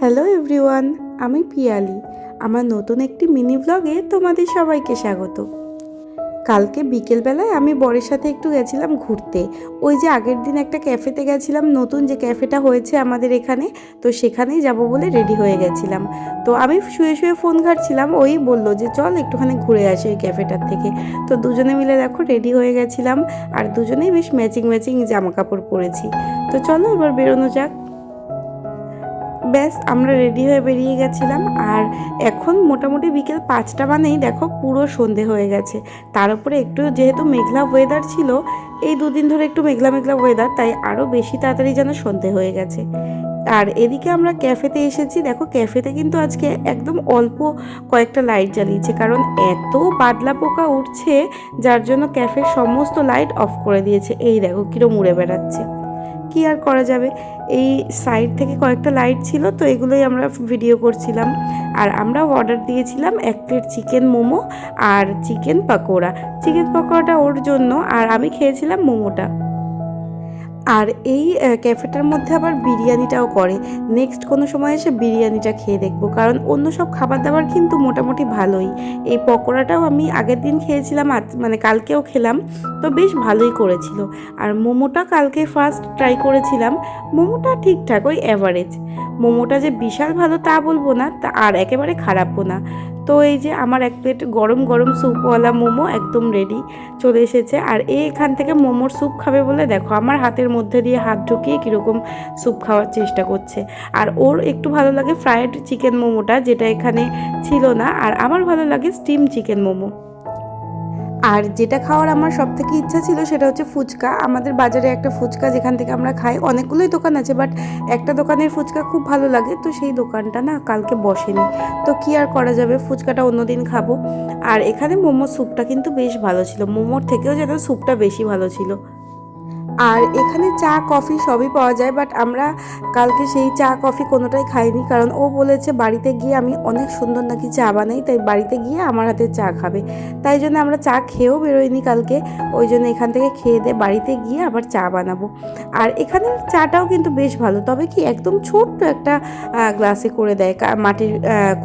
Hello everyone আমি পিয়ালি। আমার নতুন একটি মিনি ব্লগে তোমাদের সবাইকে স্বাগত। কালকে বিকেলবেলায় আমি বরের সাথে একটু গেছিলাম ঘুরতে। ওই যে আগের দিন একটা ক্যাফেতে গেছিলাম, নতুন যে ক্যাফেটা হয়েছে আমাদের এখানে, তো সেখানেই যাব বলে রেডি হয়ে গেছিলাম। তো আমি শুয়ে শুয়ে ফোন ঘাটছিলাম, ওই বলল যে, চল একটুখানি ঘুরে আসি ওই ক্যাফেটার থেকে। তো দুজনে মিলে দেখো রেডি হয়ে গেছিলাম, আর দুজনেই বেশ ম্যাচিং ম্যাচিং জামা কাপড় পরেছি। তো চলো এবার বেরোনো যাক। ব্যাস, আমরা রেডি হয়ে বেরিয়ে গেছিলাম। আর এখন মোটামুটি বিকেল পাঁচটা মানেই দেখো পুরো সন্ধে হয়ে গেছে। তার উপরে একটু যেহেতু মেঘলা ওয়েদার ছিল, এই দুদিন ধরে একটু মেঘলা মেঘলা ওয়েদার তাই আরও বেশি তাড়াতাড়ি যেন সন্ধে হয়ে গেছে। আর এদিকে আমরা ক্যাফেতে এসেছি। দেখো ক্যাফেতে কিন্তু আজকে একদম অল্প কয়েকটা লাইট জ্বালিয়েছে, কারণ এত বাদলা পোকা উঠছে, যার জন্য ক্যাফের সমস্ত লাইট অফ করে দিয়েছে। এই দেখো কিরম উড়ে বেড়াচ্ছে। কি আর করা যাবে? এই সাইড থেকে কয়েকটা লাইট ছিল, তো এগুলোই আমরা ভিডিও করছিলাম। আর আমরা অর্ডার দিয়েছিলাম এক প্লেট চিকেন মোমো আর চিকেন পাকোড়া। চিকেন পাকোড়াটা ওর জন্য, আর আমি খেয়েছিলাম মোমোটা। আর এই ক্যাফেটার মধ্যে আবার বিরিয়ানিটাও করে। নেক্সট কোনো সময় এসে বিরিয়ানিটা খেয়ে দেখব, কারণ অন্য সব খাবার দাবার কিন্তু মোটামুটি ভালোই। এই পকোড়াটাও আমি আগের দিন খেয়েছিলাম, আজ মানে কালকেও খেলাম, তো বেশ ভালোই করেছিল। আর মোমোটা কালকে ফার্স্ট ট্রাই করেছিলাম, মোমোটা ঠিকঠাক, ওই অ্যাভারেজ মোমোটা যে বিশাল ভালো তা বলব না, তা আর একেবারে খারাপও না। তো এই যে আমার এক প্লেট গরম গরম স্যুপওয়ালা মোমো একদম রেডি চলে এসেছে। আর এখান থেকে মোমোর স্যুপ খাবে বলে দেখো, আমার হাতের মধ্যে দিয়ে হাত ঢুকিয়ে কীরকম স্যুপ খাওয়ার চেষ্টা করছে। আর ওর একটু ভালো লাগে ফ্রায়েড চিকেন মোমোটা, যেটা এখানে ছিল না। আর আমার ভালো লাগে স্টিম চিকেন মোমো। আর যেটা খাওয়ার আমার সব থেকে ইচ্ছা ছিল সেটা হচ্ছে ফুচকা। আমাদের বাজারে একটা ফুচকা যেখান থেকে আমরা খাই, অনেকগুলোই দোকান আছে বাট একটা দোকানের ফুচকা খুব ভালো লাগে, তো সেই দোকানটা না কালকে বসেনি। তো কি আর করা যাবে? ফুচকাটা অন্যদিন খাব। আর এখানে মোমোর স্যুপটা কিন্তু বেশ ভালো ছিল। মোমোর থেকেও যেন স্যুপটা বেশি ভালো ছিল। আর এখানে চা, কফি সবই পাওয়া যায় বাট আমরা কালকে সেই চা, কফি কোনোটাই খাইনি, কারণ ও বলেছে বাড়িতে গিয়ে আমি অনেক সুন্দর নাকি চা বানাই, তাই বাড়িতে গিয়ে আমার হাতে চা খাবে। তাই জন্য আমরা চা খেয়েও বেরোইনি কালকে, ওই জন্য এখান থেকে খেয়ে দিয়ে বাড়িতে গিয়ে আবার চা বানাবো। আর এখানে চাটাও কিন্তু বেশ ভালো, তবে কি একদম ছোট্ট একটা গ্লাসে করে দেয় মাটির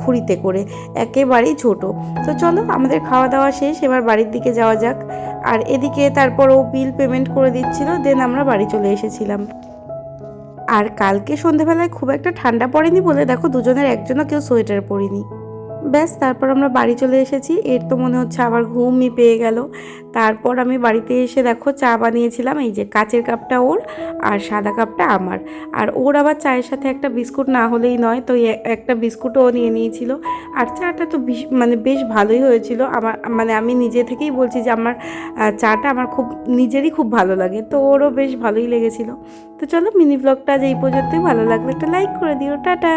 খুঁড়িতে করে, একেবারেই ছোট। তো চলো, আমাদের খাওয়া দাওয়া শেষ, এবার বাড়ির দিকে যাওয়া যাক। আর এদিকে তারপর ও বিল পেমেন্ট করে দিচ্ছিল দেন আমরা বাড়ি চলে এসেছিলাম। আর কালকে সন্ধেবেলায় খুব একটা ঠান্ডা পড়েনি বলে দেখো দুজনের একজনও কেউ সোয়েটার পরিনি। ব্যাস, তারপর আমরা বাড়ি চলে এসেছি। এর তো মনে হচ্ছে আবার ঘুমই পেয়ে গেল। তারপর আমি বাড়িতে এসে দেখো চা বানিয়েছিলাম, এই যে কাচের কাপটা ওর আর সাদা কাপটা আমার। আর ওর আবার চায়ের সাথে একটা বিস্কুট না হলেই নয়, তো একটা বিস্কুটও নিয়ে নিয়েছিল। আর চাটা তো মানে বেশ ভালোই হয়েছিল। আমার মানে আমি নিজে থেকেই বলছি যে আমার চাটা আমার খুব, নিজেরই খুব ভালো লাগে, তো ওরও বেশ ভালোই লেগেছিল। তো চলো মিনি ব্লগটা আজ এই পর্যন্তই। ভালো লাগলে একটা লাইক করে দিও। টাটা!